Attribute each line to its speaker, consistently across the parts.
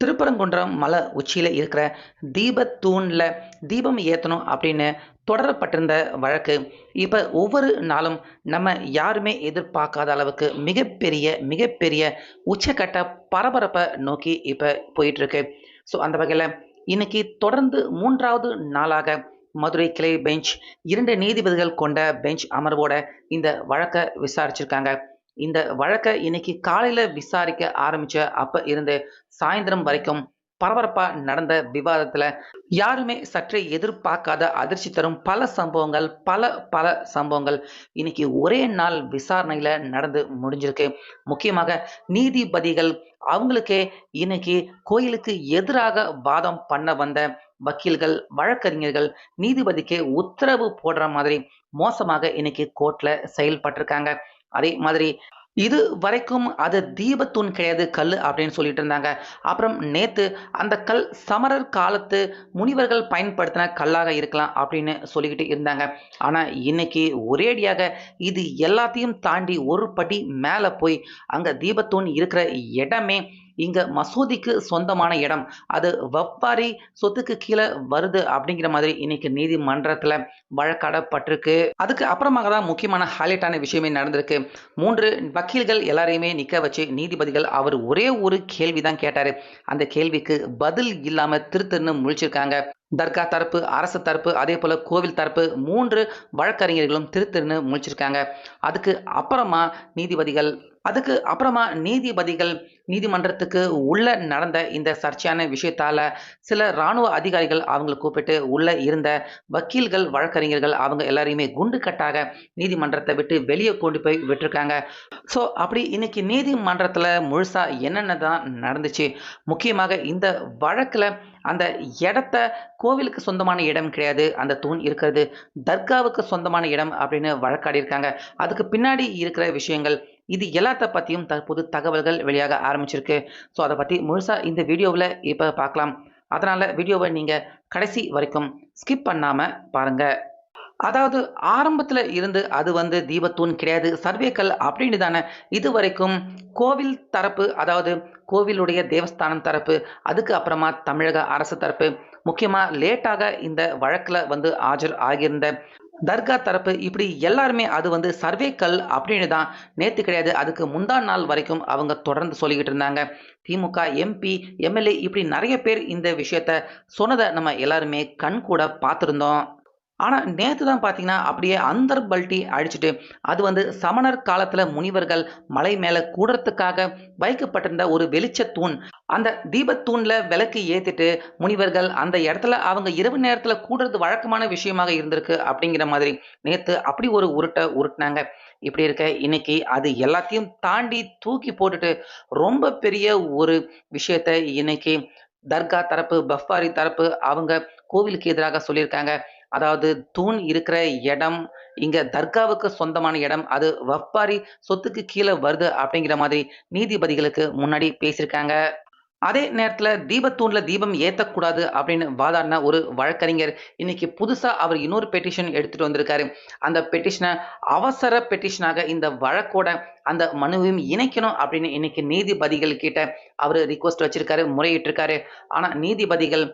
Speaker 1: திருப்பரங்குன்றம் மலை உச்சியில் இருக்கிற தீபத்தூணில் தீபம் ஏற்றணும் அப்படின்னு தொடரப்பட்டிருந்த வழக்கு. இப்போ ஒவ்வொரு நாளும் நம்ம யாருமே எதிர்பார்க்காத அளவுக்கு மிகப்பெரிய மிகப்பெரிய உச்சக்கட்ட பரபரப்பை நோக்கி இப்போ போயிட்டுருக்கு. ஸோ அந்த வகையில் இன்னைக்கு தொடர்ந்து மூன்றாவது நாளாக மதுரை கிளை பெஞ்ச் இரண்டு நீதிபதிகள் கொண்ட பெஞ்ச் அமர்வோட இந்த வழக்கை விசாரிச்சிருக்காங்க. இந்த வழக்கை இன்னைக்கு காலையில் விசாரிக்க ஆரம்பிச்ச அப்போ இருந்து சாயந்தரம் வரைக்கும் பரபரப்பாக நடந்த விவாதத்தில் யாருமே சற்றே எதிர்பார்க்காத அதிர்ச்சி தரும் பல சம்பவங்கள் பல பல சம்பவங்கள் இன்னைக்கு ஒரே நாள் விசாரணையில் நடந்து முடிஞ்சிருக்கு. முக்கியமாக நீதிபதிகள் அவங்களுக்கே இன்னைக்கு கோயிலுக்கு எதிராக வாதம் பண்ண வந்த வக்கீல்கள் வழக்கறிஞர்கள் நீதிபதிக்கு உத்தரவு போடுற மாதிரி மோசமாக இன்னைக்கு கோர்ட்ல செயல்பட்டிருக்காங்க. அதே மாதிரி இது வரைக்கும் அது தீபத்தூண் கிடையாது கல் அப்படின்னு சொல்லிட்டு இருந்தாங்க. அப்புறம் நேத்து அந்த கல் சமரர் காலத்து முனிவர்கள் பயன்படுத்தின கல்லாக இருக்கலாம் அப்படின்னு சொல்லிக்கிட்டு இருந்தாங்க. ஆனா இன்னைக்கு ஒரேடியாக இது எல்லாத்தையும் தாண்டி ஒரு படி மேலே போய் அங்க தீபத்தூண் இருக்கிற இடமே இங்க மசூதிக்கு சொந்தமான இடம். அது வப்பாரி சொத்துக்கு கீழே வருது அப்படிங்கிற மாதிரி இன்னைக்கு நீதிமன்றத்துல வழக்காடப்பட்டிருக்கு. அதுக்கு அப்புறமாக தான் முக்கியமான ஹைலைட்டான விஷயமே நடந்திருக்கு. மூன்று வக்கீல்கள் எல்லாரையுமே நிக்க வச்சு நீதிபதிகள் அவர் ஒரே ஒரு கேள்வி தான் கேட்டாரு. அந்த கேள்விக்கு பதில் இல்லாம திருத்தின்னு முழிச்சிருக்காங்க. தர்கா தரப்பு அரசு தரப்பு அதே போல கோவில் தரப்பு மூன்று வழக்கறிஞர்களும் திருத்திருன்னு முழிச்சிருக்காங்க. அதுக்கு அப்புறமா நீதிபதிகள் அதுக்கு அப்புறமா நீதிபதிகள் நீதிமன்றத்துக்கு உள்ள நடந்த இந்த சர்ச்சையான விஷயத்தால சில இராணுவ அதிகாரிகள் அவங்களை கூப்பிட்டு உள்ள இருந்த வக்கீல்கள் வழக்கறிஞர்கள் அவங்க எல்லாரையுமே குண்டு கட்டாக நீதிமன்றத்தை விட்டு வெளியே கொண்டு போய் விட்டுருக்காங்க. ஸோ அப்படி இன்னைக்கு நீதிமன்றத்தில் முழுசா என்னென்ன தான் நடந்துச்சு? முக்கியமாக இந்த வழக்கில் அந்த இடத்த கோவிலுக்கு சொந்தமான இடம் கிடையாது அந்த தூண் இருக்கிறது தர்காவுக்கு சொந்தமான இடம் அப்படின்னு வழக்காடி இருக்காங்க. அதுக்கு பின்னாடி இருக்கிற விஷயங்கள் இது எல்லாத்த பற்றியும் தற்போது தகவல்கள் வெளியாக ஆரம்பிச்சிருக்கு. ஸோ அதை பற்றி முழுசாக இந்த வீடியோவில் இப்போ பார்க்கலாம் அதனால் வீடியோவை நீங்கள் கடைசி வரைக்கும் ஸ்கிப் பண்ணாமல் பாருங்கள் அதாவது ஆரம்பத்தில் இருந்து அது வந்து தீபத்தூண் கிடையாது. சர்வேக்கல் அப்படின்னு தானே இது வரைக்கும் கோவில் தரப்பு அதாவது கோவிலுடைய தேவஸ்தானம் தரப்பு அதுக்கு அப்புறமா தமிழக அரசு தரப்பு முக்கியமாக லேட்டாக இந்த வழக்கில் வந்து ஆஜர் ஆகியிருந்த தர்கா தரப்பு இப்படி எல்லாருமே அது வந்து சர்வே கல் அப்படின்னு தான் நேற்று கிடையாது அதுக்கு முந்தா நாள் வரைக்கும் அவங்க தொடர்ந்து சொல்லிக்கிட்டு இருந்தாங்க. திமுக எம்பி எம்எல்ஏ இப்படி நிறைய பேர் இந்த விஷயத்த சொன்னதை நம்ம எல்லாருமே கண் கூட பார்த்துருந்தோம். ஆனால் நேற்று தான் பார்த்தீங்கன்னா அப்படியே அந்தர் பல்ட்டி அடிச்சுட்டு அது வந்து சமணர் காலத்தில் முனிவர்கள் மலை மேலே கூடுறதுக்காக வைக்கப்பட்டிருந்த ஒரு வெளிச்ச தூண் அந்த தீபத்தூணில் விளக்கு ஏற்றிட்டு முனிவர்கள் அந்த இடத்துல அவங்க இரவு நேரத்தில் கூடுறது வழக்கமான விஷயமாக இருந்திருக்கு அப்படிங்கிற மாதிரி. நேற்று அப்படி ஒரு உருட்டை உருட்டினாங்க. இப்படி இருக்க இன்னைக்கு அது எல்லாத்தையும் தாண்டி தூக்கி போட்டுட்டு ரொம்ப பெரிய ஒரு விஷயத்தை இன்னைக்கு தர்கா தரப்பு பஃபாரி தரப்பு அவங்க கோவிலுக்கு எதிராக சொல்லியிருக்காங்க. அதாவது தூண் இருக்கிற இடம் இங்க தர்காவுக்கு சொந்தமான இடம் அது வப்பாரி சொத்துக்கு கீழே வருது அப்படிங்கிற மாதிரி நீதிபதிகளுக்கு முன்னாடி பேசியிருக்காங்க. அதே நேரத்தில் தீபத்தூணில் தீபம் ஏற்றக்கூடாது அப்படின்னு வாதாடின ஒரு வழக்கறிஞர் இன்னைக்கு புதுசாக அவர் இன்னொரு பெட்டிஷன் எடுத்துகிட்டு வந்திருக்காரு. அந்த பெட்டிஷனை அவசர பெட்டிஷனாக இந்த வழக்கோட அந்த மனுவையும் இணைக்கணும் அப்படின்னு இன்னைக்கு நீதிபதிகள் கிட்ட அவர் ரிக்வஸ்ட் வச்சிருக்காரு முறையிட்டிருக்காரு. ஆனால் நீதிபதிகள்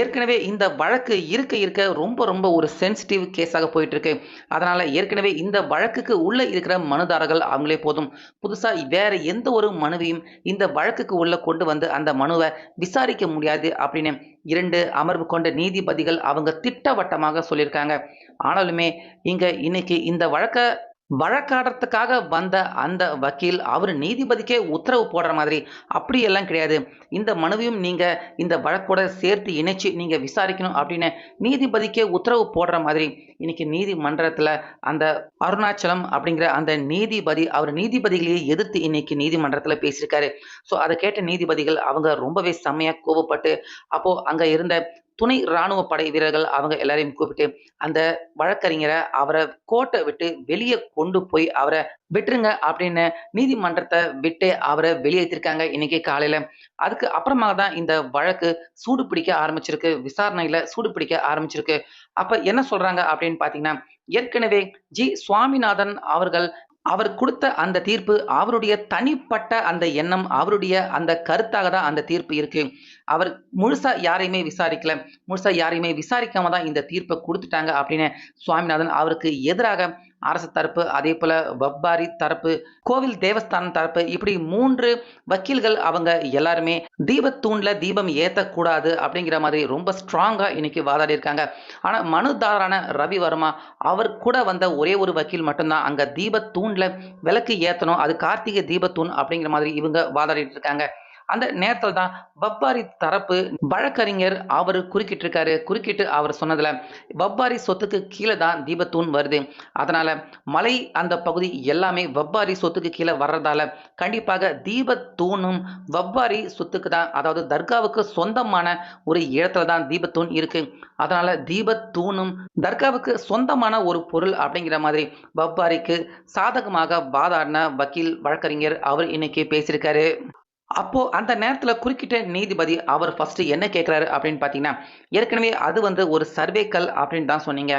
Speaker 1: ஏற்கனவே இந்த வழக்கு இருக்க இருக்க ரொம்ப ரொம்ப ஒரு சென்சிட்டிவ் கேஸாக போயிட்டு இருக்கு அதனால ஏற்கனவே இந்த வழக்குக்கு உள்ள இருக்கிற மனுதாரர்கள் அவங்களே போதும். புதுசாக வேற எந்த ஒரு மனுவையும் இந்த வழக்குக்கு உள்ள கொண்டு வந்து அந்த மனுவை விசாரிக்க முடியாது அப்படின்னு இரண்டு அமர்வு கொண்ட நீதிபதிகள் அவங்க திட்டவட்டமாக சொல்லியிருக்காங்க. ஆனாலுமே இங்கே இன்னைக்கு இந்த வழக்கை வழக்காடுறதுக்காக வந்த அந்த வக்கீல் அவர் நீதிபதிக்கே உத்தரவு போடுற மாதிரி. அப்படியெல்லாம் கிடையாது. இந்த மனுவையும் நீங்கள் இந்த வழக்கோட சேர்த்து இணைச்சு நீங்கள் விசாரிக்கணும் அப்படின்னு நீதிபதிக்கே உத்தரவு போடுற மாதிரி. இன்னைக்கு நீதிமன்றத்தில் அந்த அருணாச்சலம் அப்படிங்கிற அந்த நீதிபதி அவர் நீதிபதிகளையே எதிர்த்து இன்னைக்கு நீதிமன்றத்தில் பேசியிருக்காரு. ஸோ அதை கேட்ட நீதிபதிகள் அவங்க ரொம்பவே செம்மையாக கோபப்பட்டு அப்போது அங்கே இருந்த துணை இராணுவ படை வீரர்கள் அவங்க எல்லாரையும் கூப்பிட்டு அந்த வழக்கறிஞரை அவரை கோட்டை விட்டு வெளியே கொண்டு போய் அவரை விட்டுருங்க அப்படின்னு நீதிமன்றத்தை விட்டு அவரை வெளியேற்றிருக்காங்க இன்னைக்கு காலையில. அதுக்கு அப்புறமாக தான் இந்த வழக்கு சூடு பிடிக்க ஆரம்பிச்சிருக்கு விசாரணையில சூடு பிடிக்க ஆரம்பிச்சிருக்கு. அப்ப என்ன சொல்றாங்க அப்படின்னு பாத்தீங்கன்னா ஏற்கனவே ஜி. சுவாமிநாதன் அவர்கள் அவர் கொடுத்த அந்த தீர்ப்பு அவருடைய தனிப்பட்ட அந்த எண்ணம் அவருடைய அந்த கருத்தாக தான் அந்த தீர்ப்பு இருக்கு. அவர் முழுசா யாரையுமே விசாரிக்கல. முழுசா யாரையுமே விசாரிக்காம தான் இந்த தீர்ப்பை கொடுத்துட்டாங்க அப்படின்னு சுவாமிநாதன் அவருக்கு எதிராக அரசு தரப்பு அதே போல வப்பாரி தரப்பு கோவில் தேவஸ்தானம் தரப்பு இப்படி மூன்று வக்கீல்கள் அவங்க எல்லாருமே தீபத்தூண்ல தீபம் ஏத்தக்கூடாது அப்படிங்கிற மாதிரி ரொம்ப ஸ்ட்ராங்கா இன்னைக்கு வாதாடி இருக்காங்க ஆனா மனுதாரான ரவி வர்மா அவர் கூட வந்த ஒரே ஒரு வக்கீல் மட்டும்தான் அங்க தீபத்தூண்ல விளக்கு ஏத்தணும் அது கார்த்திகை தீபத்தூண் அப்படிங்கிற மாதிரி இவங்க வாதாடிட்டு இருக்காங்க. அந்த நேரத்தில் தான் பப்பாரி தரப்பு வழக்கறிஞர் அவர் குறுக்கிட்டிருக்காரு. குறுக்கிட்டு அவர் சொன்னதில் வப்பாரி சொத்துக்கு கீழே தான் தீபத்தூண் வருது. அதனால் மலை அந்த பகுதி எல்லாமே வப்பாரி சொத்துக்கு கீழே வர்றதால கண்டிப்பாக தீபத்தூணும் வப்பாரி சொத்துக்கு தான் அதாவது தர்காவுக்கு சொந்தமான ஒரு இடத்துல தான் தீபத்தூண் இருக்கு. அதனால் தீபத்தூணும் தர்காவுக்கு சொந்தமான ஒரு பொருள் அப்படிங்கிற மாதிரி வப்பாரிக்கு சாதகமாக வாதாடின வக்கீல் வழக்கறிஞர் அவர் இன்னைக்கு பேசியிருக்காரு. அப்போ அந்த நேரத்தில் குறுக்கிட்ட நீதிபதி அவர் ஃபர்ஸ்ட் என்ன கேட்குறாரு அப்படின்னு பார்த்தீங்கன்னா ஏற்கனவே அது வந்து ஒரு சர்வேக்கல் அப்படின்னு தான் சொன்னீங்க.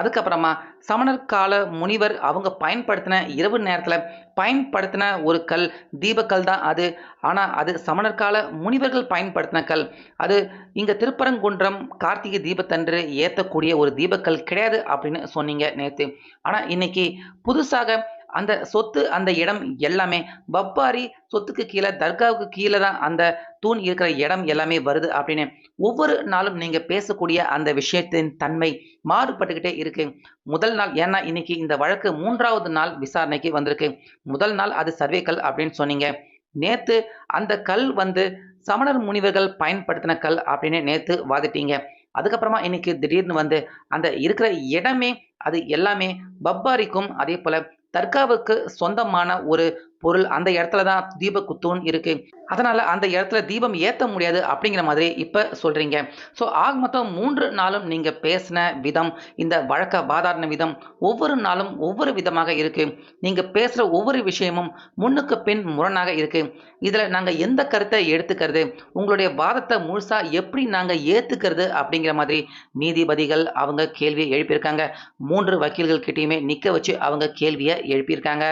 Speaker 1: அதுக்கப்புறமா சமணர் கால முனிவர் அவங்க பயன்படுத்தின இரவு நேரத்தில் பயன்படுத்தின ஒரு கல் தீபக்கல் தான் அது. ஆனால் அது சமணர் கால முனிவர்கள் பயன்படுத்தின கல். அது இங்கே திருப்பரங்குன்றம் கார்த்திகை தீபத்தன்று ஏற்றக்கூடிய ஒரு தீபக்கல் கிடையாது அப்படின்னு சொன்னீங்க நேற்று ஆனால் இன்னைக்கு புதுசாக அந்த சொத்து அந்த இடம் எல்லாமே. பப்பாரி சொத்துக்கு கீழே தர்காவுக்கு கீழே தான் அந்த தூண் இருக்கிற இடம் எல்லாமே வருது அப்படின்னு. ஒவ்வொரு நாளும் நீங்கள் பேசக்கூடிய அந்த விஷயத்தின் தன்மை மாறுபட்டுக்கிட்டே இருக்கு. முதல் நாள் ஏன்னா இன்னைக்கு இந்த வழக்கு மூன்றாவது நாள் விசாரணைக்கு வந்திருக்கு. முதல் நாள் அது சர்வேக்கல் அப்படின்னு சொன்னீங்க. நேத்து அந்த கல் வந்து சமணர் முனிவர்கள் பயன்படுத்தின கல் அப்படின்னு நேத்து வாதிட்டீங்க. அதுக்கப்புறமா இன்னைக்கு திடீர்னு வந்து அந்த இருக்கிற இடமே அது எல்லாமே பப்பாரிக்கும் அதே போல தர்காவுக்கு சொந்தமான ஒரு பொருள் அந்த இடத்துல தான் தீப குத்தூன் இருக்கு. அதனால அந்த இடத்துல தீபம் ஏற்ற முடியாது அப்படிங்கிற மாதிரி இப்போ சொல்றீங்க. ஸோ ஆக மொத்தம் மூன்று நாளும் நீங்க பேசின விதம் இந்த வழக்க வாதாடின விதம் ஒவ்வொரு நாளும் ஒவ்வொரு விதமாக இருக்கு. நீங்க பேசுற ஒவ்வொரு விஷயமும் முன்னுக்கு பின் முரணாக இருக்கு. இதுல நாங்க எந்த கருத்தை எடுத்துக்கிறது உங்களுடைய வாதத்தை முழுசா எப்படி நாங்க ஏத்துக்கிறது அப்படிங்கிற மாதிரி நீதிபதிகள் அவங்க கேள்வியை எழுப்பியிருக்காங்க. மூன்று வக்கீல்கள் கிட்டேயுமே நிக்க வச்சு அவங்க கேள்வியை எழுப்பியிருக்காங்க.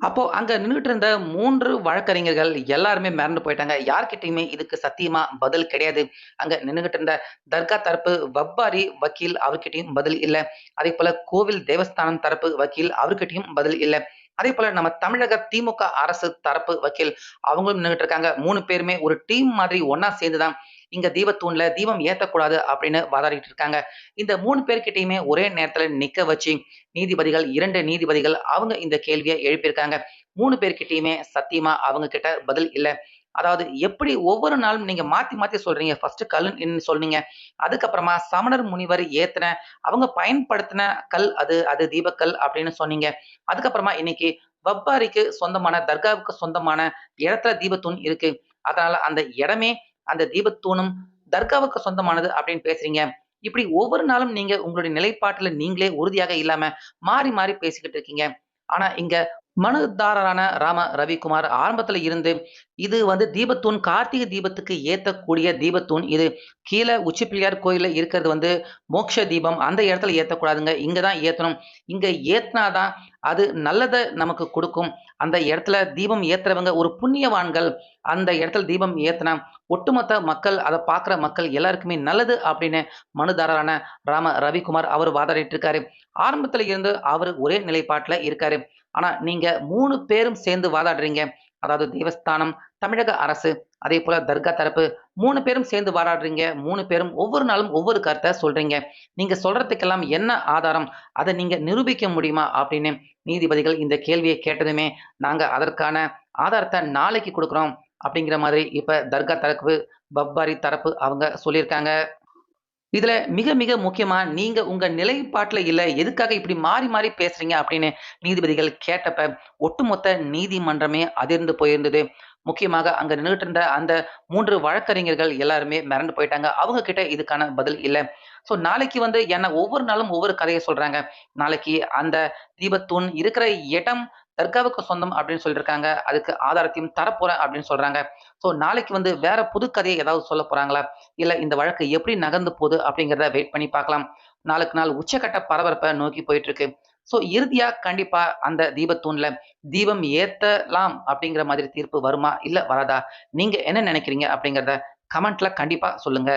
Speaker 1: அப்போ அங்க நின்றுட்டு இருந்த மூன்று வழக்கறிஞர்கள் எல்லாருமே மிரண்டு போயிட்டாங்க. யார்கிட்டயுமே இதுக்கு சத்தியமா பதில் கிடையாது. அங்க நின்றுகிட்டு இருந்த தர்கா தரப்பு வப்பாரி வக்கீல் அவர்கிட்டயும் பதில் இல்லை. அதே போல கோவில் தேவஸ்தானம் தரப்பு வக்கீல் அவர்கிட்டயும் பதில் இல்லை. அதே போல நம்ம தமிழக திமுக அரசு தரப்பு வக்கீல் அவங்களும் நின்றுட்டு இருக்காங்க மூணு பேருமே ஒரு டீம் மாதிரி ஒன்னா சேர்ந்துதான் இங்க தீபத்தூண்ல தீபம் ஏத்தக்கூடாது அப்படின்னு வாதாடிட்டு இருக்காங்க. இந்த மூணு பேர்கிட்டயுமே ஒரே நேரத்துல நிக்க வச்சு நீதிபதிகள் இரண்டு நீதிபதிகள் அவங்க இந்த கேள்வியை எழுப்பியிருக்காங்க. மூணு பேர்கிட்டயுமே சத்தியமா அவங்க கிட்ட பதில் இல்லை. அதாவது எப்படி ஒவ்வொரு நாளும் நீங்க மாத்தி மாத்தி சொல்றீங்க? ஃபர்ஸ்ட் கல்லுன்னு சொன்னீங்க. அதுக்கப்புறமா சமணர் முனிவர் ஏத்தின அவங்க பயன்படுத்தின கல் அது அது தீபக்கல் அப்படின்னு சொன்னீங்க. அதுக்கப்புறமா இன்னைக்கு வப்பாரிக்கு சொந்தமான தர்காவுக்கு சொந்தமான இடத்துல தீபத்தூண் இருக்கு. அதனால அந்த இடமே அந்த தீபத்தூணும் தர்காவுக்கு சொந்தமானது அப்படின்னு பேசுறீங்க. இப்படி ஒவ்வொரு நாளும் நீங்க உங்களுடைய நிலைப்பாட்டுல நீங்களே உறுதியாக இல்லாம மாறி மாறி பேசிக்கிட்டு இருக்கீங்க. ஆனா இங்க மனுதாரரான ராம ரவிக்குமார் ஆரம்பத்தில் இருந்து இது வந்து தீபத்தூண் கார்த்திகை தீபத்துக்கு ஏற்றக்கூடிய தீபத்தூண். இது கீழே உச்சி பிள்ளையார் இருக்கிறது வந்து மோட்ச தீபம். அந்த இடத்துல ஏற்றக்கூடாதுங்க இங்கே தான் ஏற்றணும் இங்கே ஏற்றினாதான் அது நல்லதை நமக்கு கொடுக்கும். அந்த இடத்துல தீபம் ஏற்றுறவங்க ஒரு புண்ணியவான்கள் அந்த இடத்துல தீபம் ஏற்றினா ஒட்டுமொத்த மக்கள் அதை பார்க்குற மக்கள் எல்லாருக்குமே நல்லது அப்படின்னு மனுதாரரான ராம ரவிக்குமார் அவர் வாதாடிட்டு இருக்காரு. ஆரம்பத்தில் இருந்து அவர் ஒரே நிலைப்பாட்டில் இருக்காரு. ஆனா நீங்க மூணு பேரும் சேர்ந்து வாதாடுறீங்க. அதாவது தேவஸ்தானம் தமிழக அரசு அதே போல தர்கா தரப்பு மூணு பேரும் சேர்ந்து வாராடுறீங்க மூணு பேரும் ஒவ்வொரு நாளும் ஒவ்வொரு கருத்தை சொல்றீங்க. நீங்க சொல்றதுக்கெல்லாம் என்ன ஆதாரம்? அதை நீங்க நிரூபிக்க முடியுமா அப்படின்னு நீதிபதிகள் இந்த கேள்வியை கேட்டதுமே நாங்க அதற்கான ஆதாரத்தை நாளைக்கு கொடுக்குறோம் அப்படிங்கிற மாதிரி இப்ப தர்கா தரப்பு பப்பாரி தரப்பு அவங்க சொல்லியிருக்காங்க. இதுல மிக மிக முக்கியமா நீங்க உங்க நிலைப்பாட்டுல இல்ல எதுக்காக இப்படி மாறி மாறி பேசுறீங்க அப்படின்னு நீதிபதிகள் கேட்டப்ப ஒட்டுமொத்த நீதிமன்றமே அதிர்ந்து போயிருந்தது. முக்கியமாக அங்க நின்றுட்டு இருந்த அந்த மூன்று வழக்கறிஞர்கள் எல்லாருமே மிரண்டு போயிட்டாங்க. அவங்க கிட்ட இதுக்கான பதில் இல்லை. ஸோ நாளைக்கு வந்து என்ன ஒவ்வொரு நாளும் ஒவ்வொரு கதையை சொல்றாங்க. நாளைக்கு அந்த தீபத்தூண் இருக்கிற இடம் தர்காவுக்கு சொந்தம் அப்படின்னு சொல்லியிருக்காங்க அதுக்கு ஆதாரத்தையும் தரப்போறேன் அப்படின்னு சொல்றாங்க ஸோ நாளைக்கு வந்து வேற புது கதையை ஏதாவது சொல்ல போறாங்களா இல்ல இந்த வழக்கு எப்படி நகர்ந்து போகுது அப்படிங்கிறத வெயிட் பண்ணி பார்க்கலாம் நாளுக்கு நாள் உச்சக்கட்ட பரபரப்பை நோக்கி போயிட்டு இருக்கு ஸோ இறுதியா கண்டிப்பா அந்த தீபத்தூண்ல தீபம் ஏத்தலாம் அப்படிங்கிற மாதிரி தீர்ப்பு வருமா? இல்ல வராதா? நீங்க என்ன நினைக்கிறீங்க? அப்படிங்கிறத கமெண்ட்ல கண்டிப்பா சொல்லுங்க.